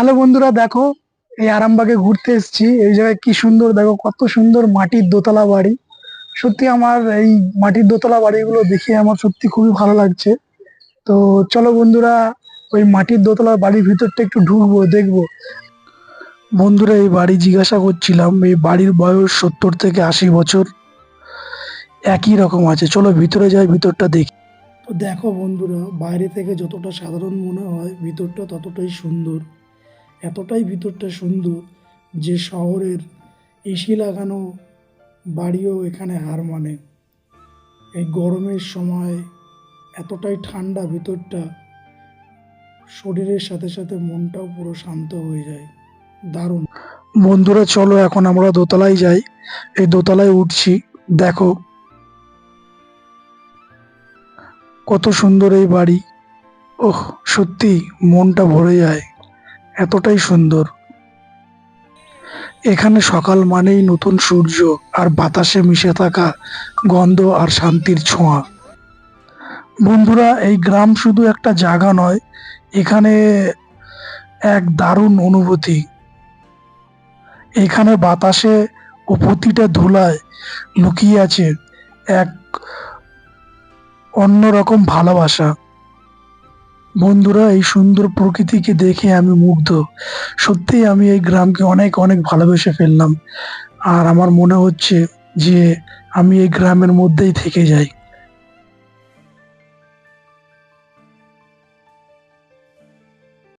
Hello বন্ধুরা, দেখো এই আরামবাগে ঘুরতে এসেছি। এই জায়গায় কি সুন্দর, দেখো কত সুন্দর মাটির দোতলা বাড়ি। সত্যি আমার এই মাটির দোতলা বাড়িগুলো দেখে আমার সত্যি খুবই ভালো লাগছে। তো চলো বন্ধুরা, ওই মাটির দোতলা বাড়ির ভিতরটা একটু ঢুকবো, দেখব। বন্ধুরা, এই বাড়ি জিজ্ঞাসা করছিলাম, এই বাড়ির বয়স সত্তর থেকে আশি বছর। একই রকম আছে, চলো ভিতরে যাই, ভিতরটা দেখি। তো দেখো বন্ধুরা, বাইরে থেকে যতটা সাধারণ মনে হয়, ভিতরটা ততটাই সুন্দর। এতটাই ভিতরটা সুন্দর যে শহরের এসি লাগানো বাড়িও এখানে হার মানে। এই গরমের সময় এতটাই ঠান্ডা ভিতরটা, শরীরের সাথে সাথে মনটাও পুরো শান্ত হয়ে যায়। দারুণ। বন্ধুরা, চলো এখন আমরা দোতলায় যাই। এই দোতলায় উঠছি। দেখো কত সুন্দর এই বাড়ি। ওহ, সত্যি মনটা ভরে যায়। এতটাই সুন্দর। এখানে সকাল মানেই নতুন সূর্য আর বাতাসে মিশে থাকা গন্ধ আর শান্তির ছোঁয়া। বন্ধুরা, এই গ্রাম শুধু একটা জায়গা নয়, এখানে এক দারুণ অনুভূতি। এখানে বাতাসে ও প্রতিটা ধুলায় লুকিয়ে আছে এক অন্যরকম ভালোবাসা। বন্ধুরা, এই সুন্দর প্রকৃতিকে দেখে আমি মুগ্ধ। সত্যিই আমি এই গ্রামকে অনেক অনেক ভালোবেসে ফেললাম। আর আমার মনে হচ্ছে যে আমি এই গ্রামের মধ্যেই থেকে যাই।